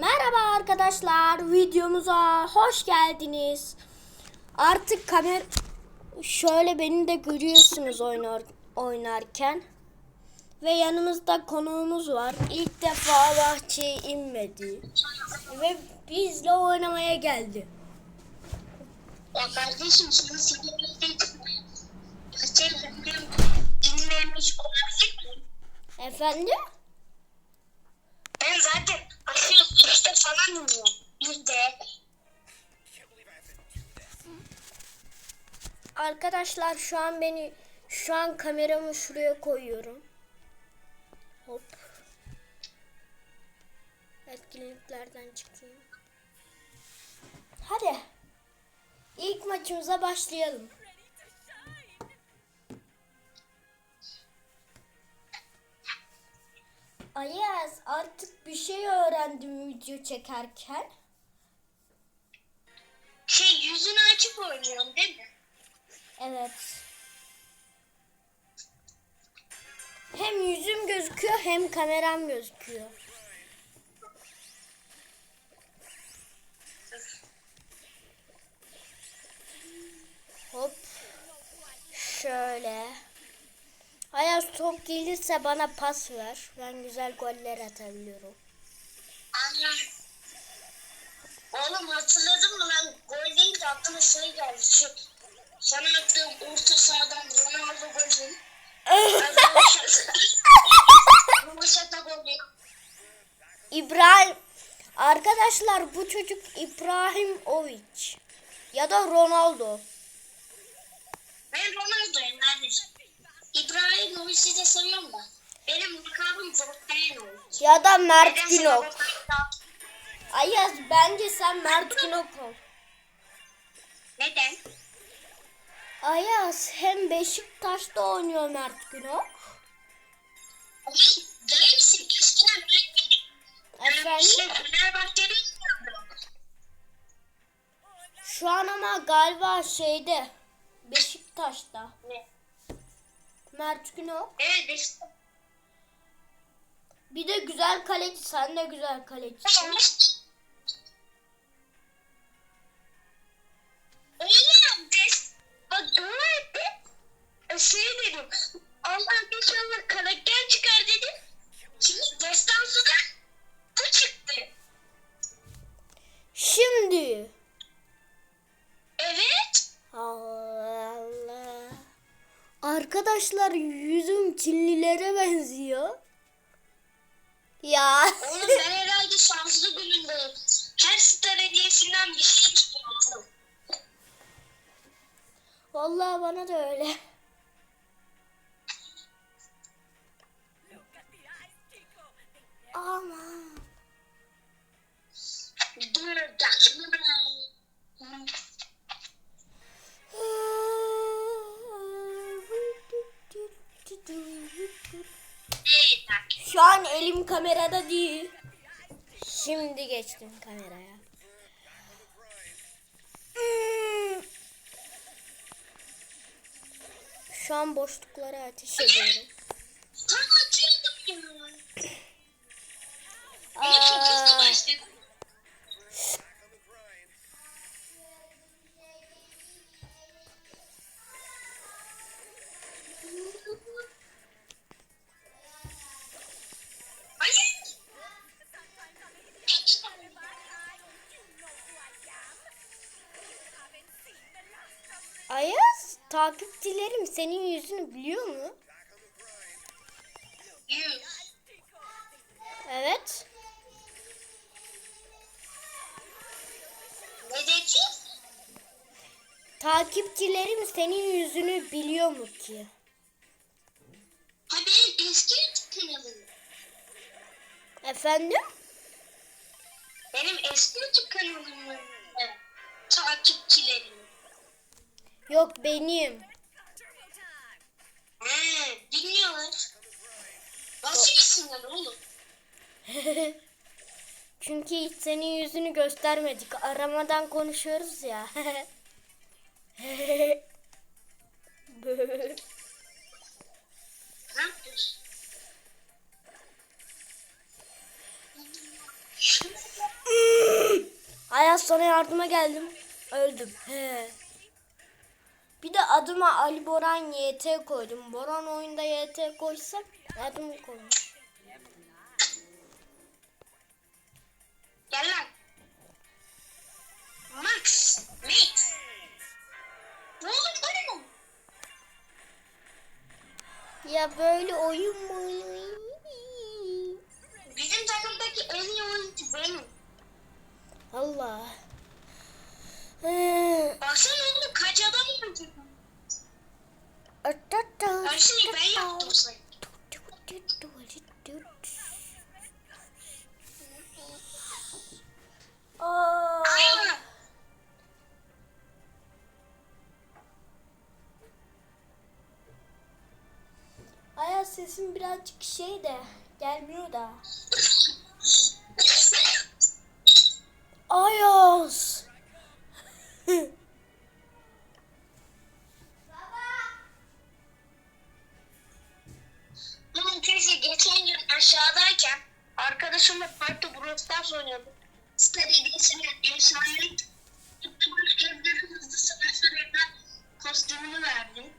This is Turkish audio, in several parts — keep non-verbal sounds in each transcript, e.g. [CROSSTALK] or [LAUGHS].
Merhaba arkadaşlar, videomuza hoş geldiniz. Artık kamer şöyle beni de görüyorsunuz oynar oynarken. Ve yanımızda konuğumuz var. İlk defa bahçeye inmedi. Ve bizle oynamaya geldi. Ya kardeşim şimdi senin şey dinlemiş olabilir miyim? Efendim? Ben zaten falan dinliyorum. Bir de Arkadaşlar şu an beni şu an kameramı şuraya koyuyorum. Hop. Etkinliklerden çıkayım. Hadi. İlk maçımıza başlayalım. Ayaz artık bir şey öğrendim video çekerken. şey yüzünü açıp oynuyorum değil mi? Evet. Hem yüzüm gözüküyor hem kameram gözüküyor. Hop. Şöyle. Ayaz top gelirse bana pas ver. Ben güzel goller atabiliyorum. Anladım. Oğlum hatırladın mı lan gol deyince aklıma şey geldi şu sana attığım orta sahadan Ronaldo golü. [LAUGHS] İbrahim Arkadaşlar bu çocuk İbrahim Oviç ya da Ronaldo. Ben Ronaldo'yum kardeşim. İbrahimovic'i de seviyorum da. Benim lakabım Zortayanovic. Ya da Mert Günok. Ayaz bence sen Mert Günok ol. Neden? Ayaz hem Beşiktaş'ta oynuyor Mert Günok. Garipsin. Eskiden ben Efendim? şey Fenerbahçe'de. Şu an ama galiba şeyde Beşiktaş'ta. Ne? Mert Günok. Evet Beşiktaş. Bir de güzel kaleci. Sen de güzel kalecisin. Oğlum des. Bak dua etti. Şey dedim. Allah hediyesinden bir şey oğlum. Vallahi bana da öyle. Aman. Şu an elim kamerada değil. Şimdi geçtim kameraya. Şu an boşluklara ateş ediyorum. Tam atıyordum ya. Beni çok hızlı. Hayır. Takipçilerim senin yüzünü biliyor mu? Yüz. Evet. Ne dedin? Takipçilerim senin yüzünü biliyor mu ki? Ha benim eski YouTube kanalım. Efendim? Benim eski YouTube kanalımın e, takipçilerim. Yok benim. Dinliyorlar. Nasıl isimler oğlum? [LAUGHS] Çünkü hiç senin yüzünü göstermedik. Aramadan konuşuyoruz ya. Ne yapıyorsun? Ayaz sana yardıma geldim. Öldüm. He. Bir de adıma Ali Boran YT koydum. Boran oyunda YT koysam adımı koymuş. Gel lan. Max. Max. Ne oldu oğlum? Ya böyle oyun mu oyun? Bizim takımdaki en iyi oyuncu benim. Allah. Baksana oğlum kaç adam takımda. Her şeyi ben yaptım sayın. Aa. Aynen. Ayaz sesim birazcık şey de gelmiyor da. [LAUGHS] Ayaz. Bunun keşke geçen gün aşağıdayken arkadaşımla parkta Brawl Stars oynuyorduk. Star hediyesine efsanelik tutmuş evleri hızlı sıfırdan kostümünü verdi.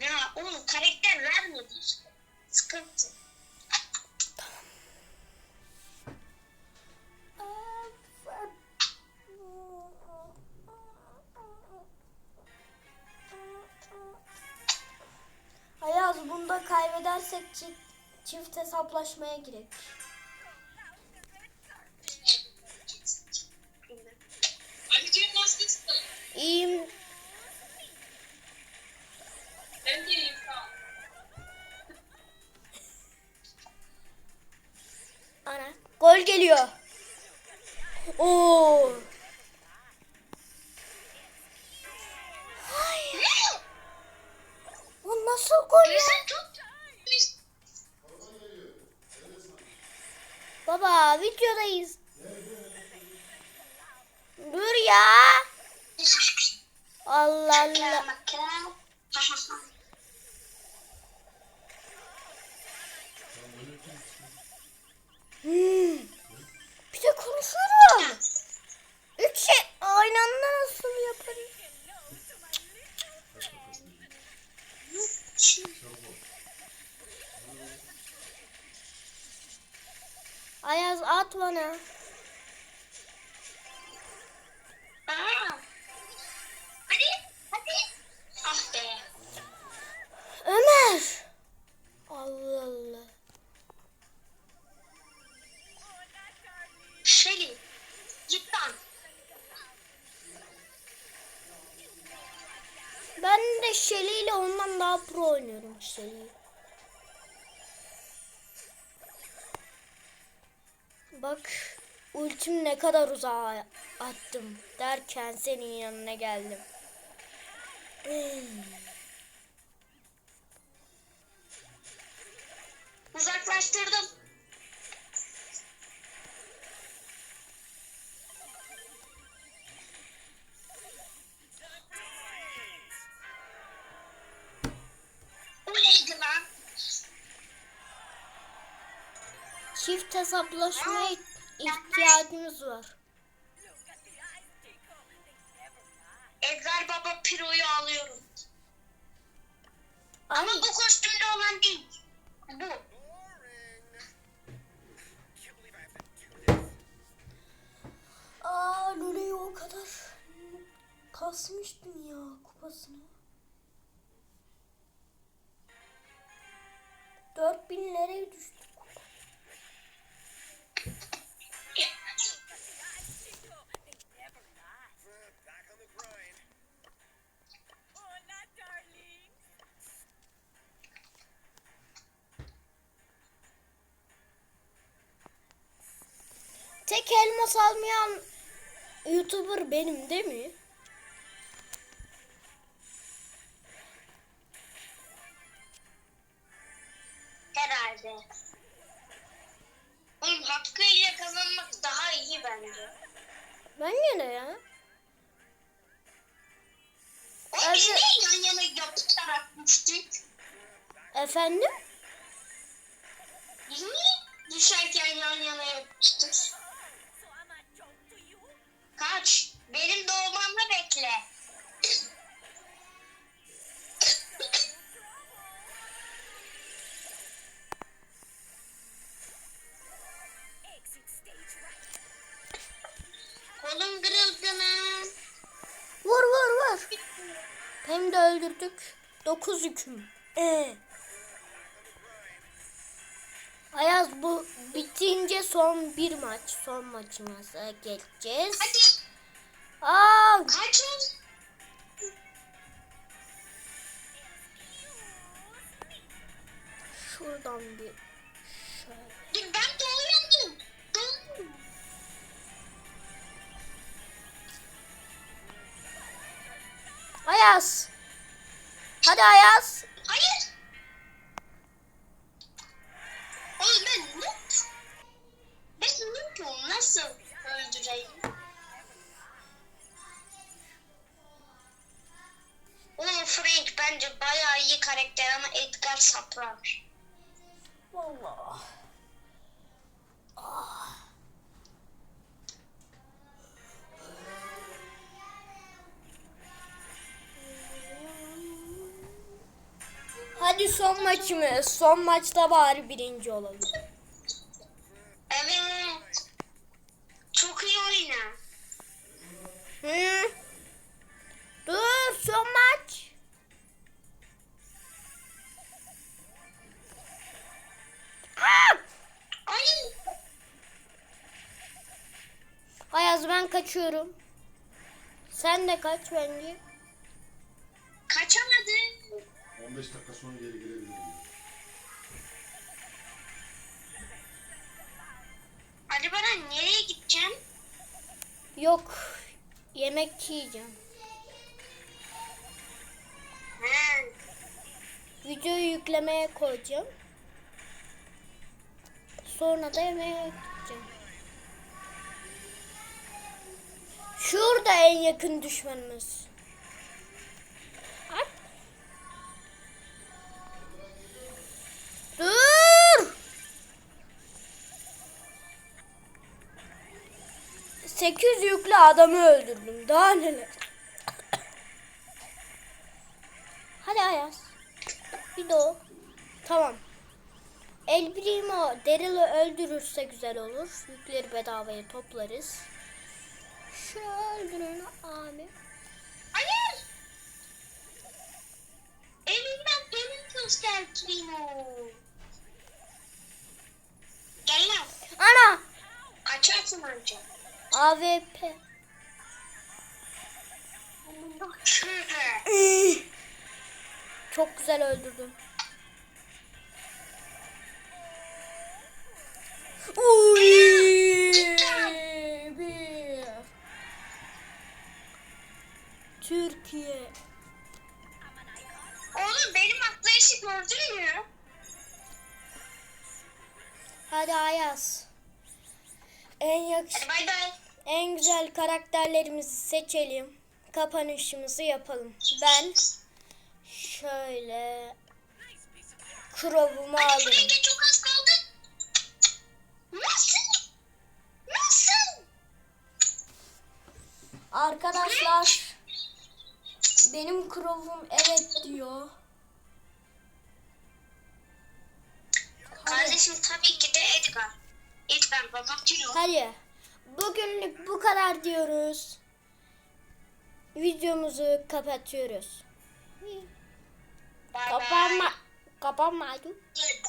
Ya oğlum karakter vermedi işte. Sıkıntı. Bunda kaybedersek çift, çift hesaplaşmaya girek. İyiyim. Ben de. Ana. Gol geliyor. Oo. Baba videodayız. Dur ya. Allah Allah. Hmm. Bir de konuşuyorum. Üç şey aynı anda nasıl yaparım? Ayaz at bana. Aa. Hadi, hadi. Ah be. Ömer. Allah Allah. Shelly. Git lan. Ben de Shelly ile ondan daha pro oynuyorum Shelly. Bak ultim ne kadar uzağa attım derken senin yanına geldim. Hmm. [SIGHS] Uzaklaştırdım. Neydi lan? Hesaplaşmaya ihtiyacımız var. Edgar Baba Piro'yu alıyorum. Ay, Ama bu kostümde olan değil. Bu. aa Lula'yı o kadar kasmıştım ya kupasını. 4000 nereye düştü? Tek elmas almayan YouTuber benim değil mi? Herhalde. Oğlum hakkıyla kazanmak daha iyi bence. Ben yine ya. O Evet. biz niye yan yana yapışarak düştük? Efendim? Biz niye düşerken yan yana yapıştık? Bekle. Kolum kırıldı lan. Vur vur vur. Hem de öldürdük. 9 hüküm. Ee. Ayaz bu bitince son bir maç. Son maçımıza geçeceğiz. Hadi Aa, kaç şuradan bir şöyle. Ben doğuyorum. Doğ. Ayaz. Hadi Ayaz. Hayır. Karakter ama Edgar saplar. Vallahi. Hadi son maçımız. Son maçta bari birinci olalım. Evet. Çok iyi oyna. Hı? Kaçıyorum. Sen de kaç bence. Kaçamadım. 15 dakika sonra geri gelebilirim. Hadi bana nereye gideceğim? Yok. Yemek yiyeceğim. Ha. Videoyu yüklemeye koyacağım. Sonra da yemeğe Şurada en yakın düşmanımız. Dur! 8 yüklü adamı öldürdüm. Daha neler? Hadi Ayaz. Bir de o. Tamam. El Primo Daryl'ı öldürürse güzel olur. Yükleri bedavaya toplarız. Şu öldürün abi. Hayır. Elimden benim göster Trino. Gel lan. Ana! Kaçarsın anca. Şöyle. Çok güzel öldürdüm. Uy! Türkiye. Oğlum benim atlayışı gördün mü? Hadi Ayaz. En yakış Hadi bay bay. en güzel karakterlerimizi seçelim. Kapanışımızı yapalım. Ben şöyle Crow'umu Hadi alırım. Frank'e çok az kaldı. Nasıl? Nasıl? Arkadaşlar benim Crow'um evet diyor. Kardeşim tabii ki de Edgar. Edgar babam Trino. Hadi. Bugünlük bu kadar diyoruz. Videomuzu kapatıyoruz. Bay. Kapanma. Kapanmadı. Gel